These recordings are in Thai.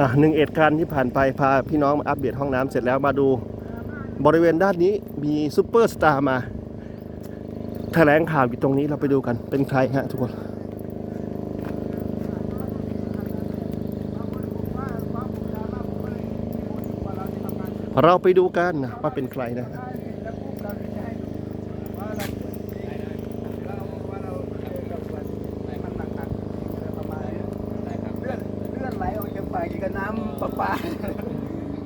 อะหนึ่งเหตุการณ์ที่ผ่านไปพาพี่น้องมาอัปเดตห้องน้ำเสร็จแล้วมาดูบริเวณด้านนี้มีซูเปอร์สตาร์มาแถลงข่าวอยู่ตรงนี้เราไปดูกันเป็นใครฮะทุกคน เราไปดูกันนะว่าเป็นใครนะฮะ เลือดเลือดไหลออกจากปากกับน้ำประปา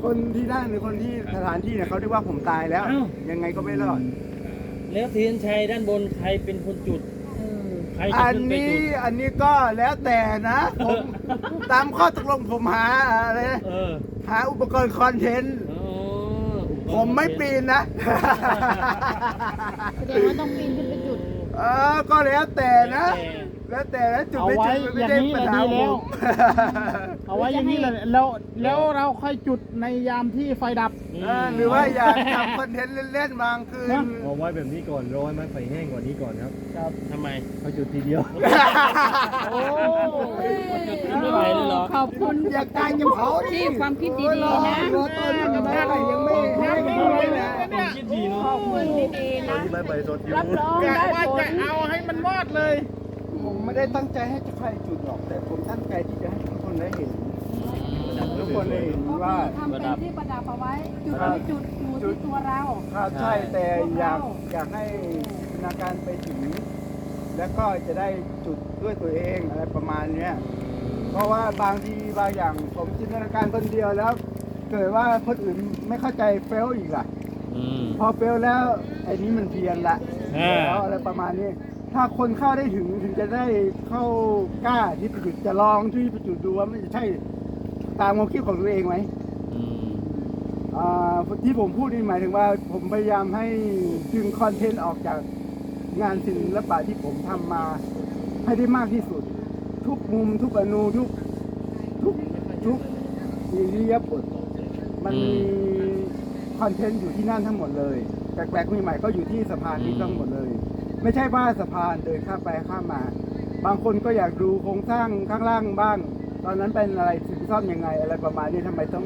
คนที่นั่นหรือคนที่สถานที่เนี่ยเขาเรียกว่าผมตายแล้ว อ้าว ยังไงก็ไม่รอด แล้วเทียนชัยด้านบนใครเป็นคนจุดใครจะอันขึ้นไปนี้จุด อันนี้ก็แล้วแต่นะผม ตามข้อตกลงผมหาอะไรนะเออหาอุปกรณ์คอนเทนต์ อ๋อผมไม่ปีนนะ แสดงว่าต้องปีนขึ้นไปจุด เออก็แล้วแต่นะ แล้วแต่ นะจุดไม่จุดมันไม่ได้ปัญหาผมเอาไว้อย่างนี้เลยแล้วแล้วเราค่อยจุดในยามที่ไฟดับ เออหรือว่าอยากทำคอนเทนต์เล่นๆบางคืน นะเอาไว้แบบนี้ก่อนรอให้มันไฟแห้งกว่านี้ก่อนครับทำไมเขาจุดทีเดียว โอ้จุดขึ้นไม่ไหวเลยเหรอ ขอบคุณ อยากการจะเผาดิที่ความคิดดีๆนะ รอตอนนี้แม่ก็ยังไม่แห้งเลยนะผมคิดดีเนาะ ขอบคุณดีๆนะ ที่ไม่ใบสดอยู่ รับรองกะได้ว่าผจะลเอาให้มันวอดเลยผม ไม่ได้ตั้งใจให้ใครจุดหรอก แต่ผมตั้งใจที่จะให้ทุกคนได้เห็น ทุกคนได้เห็นว่า ทำเป็นที่ประดับเอาไว้ จุดไม่จุดอยู่ที่ตัวเรา ครับใช่แต่อยากอยากให้จินตนาการไปถึง แล้วก็จะได้จุดด้วยตัวเองอะไรประมาณเนี้ยเพราะว่าบางทีบางอย่างผมจินตนาการคนเดียวแล้ว เกิดว่าคนอื่นไม่เข้าใจเฟลอีกล่ะ อืม พอเฟลแล้วไอ้นี้มันเพี้ยนละอ่า แล้วอะไรประมาณนี้ ถ้าคนเข้าได้ถึงถึงจะได้เข้ากล้าที่ไปจุดจะลองที่ไปจุดดูว่ามันจะใช่ตามความคิดของตัวเองไหมอืมอ่าที่ผมพูดนี่หมายถึงว่าผมพยายามให้ดึงคอนเทนต์ออกจากงานศิลปะที่ผมทำมา ให้ได้มากที่สุด ทุกมุมทุกอนูทุกทุกทุกอิริยาบถมันมีคอนเทนต์อยู่ที่นั่นทั้งหมดเลยแปลกๆใหม่ๆก็อยู่ที่สะพานนี้ทั้งหมดเลย ไม่ใช่ว่าสะพานเดินข้ามไปข้ามมา บางคนก็อยากดูโครงสร้างข้างล่างบ้าง ตอนนั้นเป็นอะไรถึงซ่อมยังไง อะไรประมาณนี้ทำไมต้อง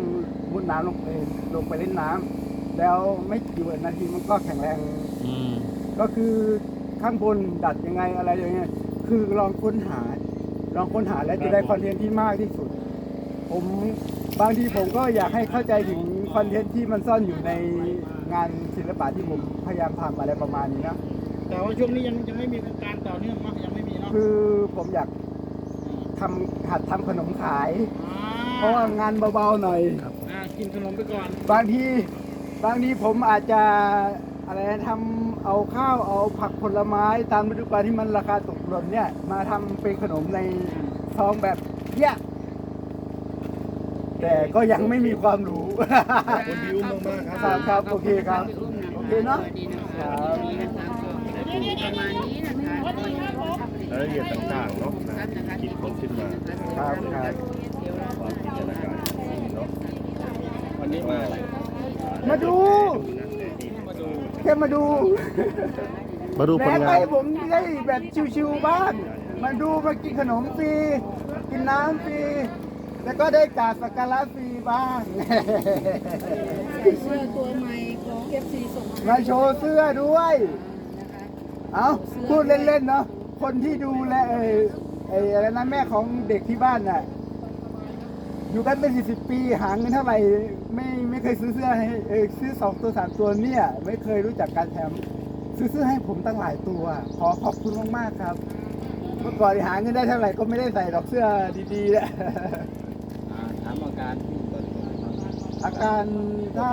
มุดน้ำลงไปลงไปเล่นน้ำแล้วไม่กี่นาทีมันก็แข็งแรงอืมก็คือข้างบนดัดยังไงอะไรอย่างเงี้ยคือลองค้นหา ลองค้นหาแล้วจะได้คอนเทนต์ที่มากที่สุด ผมบางทีผมก็อยากให้เข้าใจถึงคอนเทนต์ที่มันซ่อนอยู่ในงานศิลปะที่ผมพยายามทำอะไรประมาณนี้นะ แต่ว่าช่วงนี้ยังยังไม่มีโครงการต่อเนื่องเนาะยังไม่มีเนาะคือผมอยากทำหัดทำขนมขาย เพราะว่างานเบาๆหน่อย อ่ากินขนมไปก่อนบางทีบางทีผมอาจจะอะไรนะทำเอาข้าวเอาผักผลไม้ตามฤดูกาลที่มันราคาตกหล่นเนี่ย มาทำเป็นขนมในซองแบบเนี้ยแต่ก็ยังไม่มีความรู้คนดิวมากๆคครัรับบครับโอเคครับโอเคเนาะครับ ประมาณนี้นะคะรายละเอียดต่างๆเนาะนะคิดคนขึ้นมาครับครับความจินตนาการเนาะวันนี้มามาดูแค่มาดูมาดูผลแม้งาไปนผมได้แบบชิวๆบ้างมาดูมากินขนมฟรีกินน้ำฟรีแล้วก็ได้กราบสักการะฟรีบ้างเสื้อตัวใหม่ของ FC ส่งมามาโชว์เสื้อด้วย เอาพูดเล่นๆเนาะคนที่ดูแลเออไอ้อะไรนะแม่ของเด็กที่บ้านน่ะ อยู่กันเป็นสิบปีหาเงินเท่าไหร่ไม่ไม่เคยซื้อเสื้อให้เออซื้อสองตัวสามตัวเนี่ย ไม่เคยรู้จักการแถมซื้อเสื้อให้ผมตั้งหลายตัว ขอขอบคุณมากๆครับ เมื่อก่อนหาเงินได้เท่าไหร่ก็ไม่ได้ใส่ดอกเสื้อดีๆแหละถามอาการที่เกิดขึ้นอาการถ้า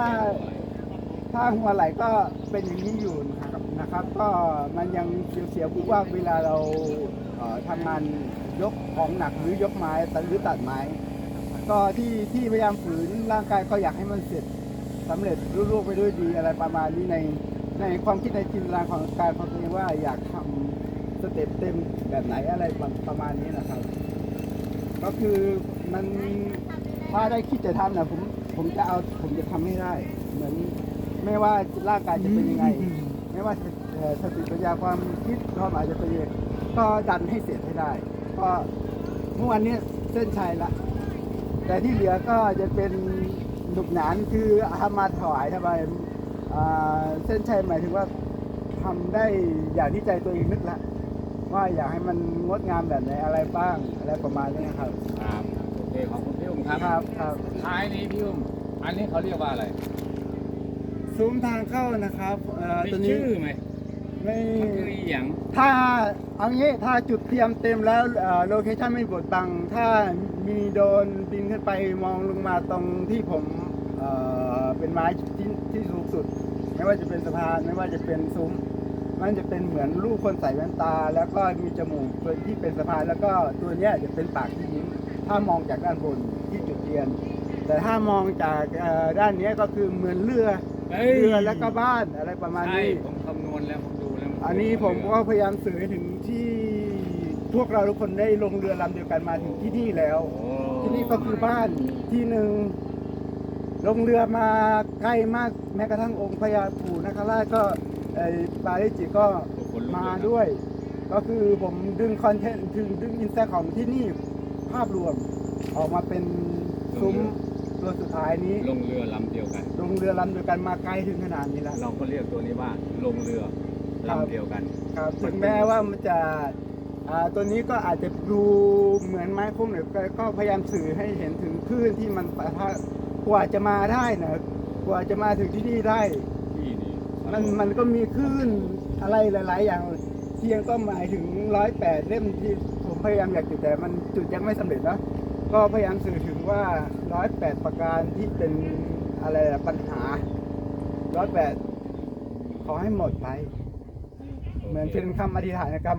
ถ้าหัวไหล่ก็เป็นอย่างนี้อยู่นะครับนะครับ ก็มันยังเสียวๆผู้ว่าบเวลาเราเอ่อทำงานยกของหนักหรือยกไม้ตัดหรือตัดไม้ ก็ที่ที่พยายามฝืนร่างกายก็อยากให้มันเสร็จสำเร็จรุ่งไปด้วยดีอะไรประมาณนี้ในในความคิดในจินตนาการของการของตัวเองว่าอยากทำสเต็ปเต็มแบบไหนอะไรประประมาณนี้นะครับ ก็คือมันถ้าได้คิดจะทำนะผมผมจะเอาผมจะทำให้ได้ เหมือน ไม่ว่าร่างกายจะเป็นยังไง ไม่ว่าเอ่อสติปัญญาความคิดความอาจจะเป็นยังไงก็ดันให้เสร็จให้ได้ ก็เมื่อวันนี้เส้นชัยละ แต่ที่เหลือก็จะเป็นหนุกหนานคือทำมาถวายทำไมอ่าเส้นชัยหมายถึงว่าทำได้อย่างที่ใจตัวเองนึกละว่าอยากให้มันงดงามแบบไหนอะไรบ้างอะไรประมาณนี้ครับครับโอเคขอบคุณพี่อุ้มครับครับครับท้ายนี้พี่อุ้มอันนี้เขาเรียกว่าอะไร ซุ้มทางเข้านะครับเอ่อมีตัวนี้ชื่อไหมไม่ มันคืออหย่างถ้าเอางี้ถ้าจุดเทียมเต็มแล้วโลเคชั่นไม่บดบัง ถ้ามีโดรนบินขึ้นไปมองลงมาตรงที่ผมเอ่อเป็นไม้ที่ที่สูงสุด ไม่ว่าจะเป็นสะพานไม่ว่าจะเป็นซุ้ม มันจะเป็นเหมือนรูปคนใส่แว่นตา แล้วก็มีจมูกตัวที่เป็นสะพานแล้วก็ตัวเนี้ยจะเป็นปากที่ยิ้มถ้ามองจากด้านบนที่จุดเทียน แต่ถ้ามองจากเอ่อด้านเนี้ยก็คือเหมือนเรือ เฮ้ยเรือแล้วก็บ้านอะไรประมาณใช่นี้ ผมคำนวณแล้วผมดูแล้วอันนี้ผมก็พยายามสื่อให้ถึงที่พวกเราทุกคนได้ลงเรือลำเดียวกันมาถึงที่นี่แล้วโอ้ที่นี่ก็คือบ้านที่หนึ่งลงเรือมาใกล้มากแม้กระทั่งองค์พญาปู่นาคราชก็ไอ้ปาริจิก็คนลุกมาเลยนะด้วย ก็คือผมดึงคอนเทนต์ถึงดึงอินสตาของที่นี่ภาพรวมออกมาเป็นซุ้ม ตัวสุดท้ายนี้ลงเรือลำเดียวกัน ลงเรือลำเดียวกันมาไกลถึงขนาดนี้แล้ว เราก็เรียกตัวนี้ว่าลงเรือลำเดียวกัน ครับถึงแม้ว่ามันจะอ่าตัวนี้ก็อาจจะดูเหมือนไม้คุ้มหน่อยแต่ก็พยายามสื่อให้เห็นถึงคลื่นที่มันปะทะกว่าจะมาได้นะกว่าจะมาถึงที่นี่ได้ ที่นี่มันมันก็มีคลื่นอะไรหลาย ๆ อย่างเทียงก็หมายถึงร้อยแปดเล่มที่ผมพยายามอยากจุดแต่มันจุดยังไม่สำเร็จนะ ก็พยายามสื่อถึงว่าร้อยแปดประการที่เป็นอะไรล่ะปัญหาร้อยแปดขอให้หมดไป เหมือนเป็นคำอธิษฐานคำ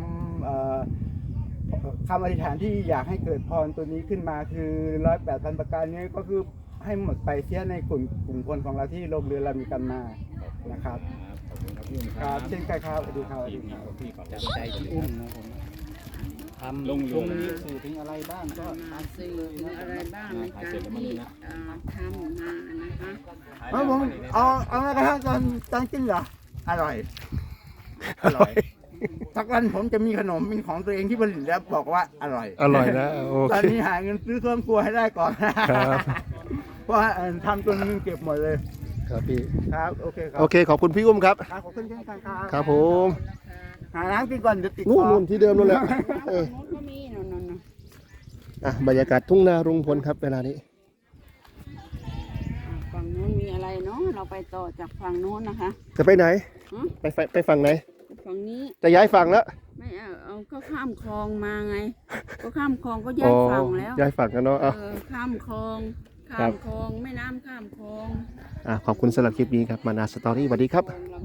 คำอธิษฐานที่อยากให้เกิดพรตัวนี้ขึ้นมาคือร้อยแปดพันประการนี้ก็คือให้หมดไปเสียในกลุ่มกลุ่มคนของเราที่ลงเรือเรามีกันมานะครับ ครับเช่นกันครับสวัสดีครับสวัสดีครับใจอุ้มนะผม ทำลงเรือตรงนี้สื่อถึงอะไรบ้างก็มาสื่อถึงอะไรบ้างในการที่เอ่อทำมานะคะเอาผมเอาเอาแม้กระทั่งตอนตอนกินเหรออร่อยอร่อยสักวันผมจะมีขนมเป็นของตัวเองที่ผลิตแล้วบอกว่าอร่อย อร่อยนะโอตอนเค นี้หาเงินซื้อเครื่องครัวให้ได้ก่อนครับ เพราะว่าเอ่อทำจนเงินเก็บหมดเลยครับพี่ ครับ โอเคครับโอเคขอบคุณพี่อุ้มครับ ครับขอบคุณเช่นกันครับ ครับผม หาน้ำกินก่อนเดี๋ยวติดคนู่นอนู่นที่เดิมนู่นแหละเออ นู้นก็มีนู่นนู่นนู่นอะบรรยากาศทุ่งนารุงพลครับเวลานี้ อะฝั่งนู้นมีอะไรเนาะเราไปต่อจากฝั่งนู้นนะคะ จะไปไหนหือไปไปไปฝั่งไหน ฝั่งนี้จะย้ายฝั่งแล้วไม่เอาเอาก็ข้ามคลองมาไง ก็ข้ามคลองก็ย้าอ๋ยอฝั่งแล้วย้ายฝั่งกันเนาะอะ เออข้ามคลองครัข้าบมคลองแม่น้ำข้ามคลองอะขอบคุณสำหรับคลิปนี้ครับมานาสตอรี่สวัสดีครับ คลองเรา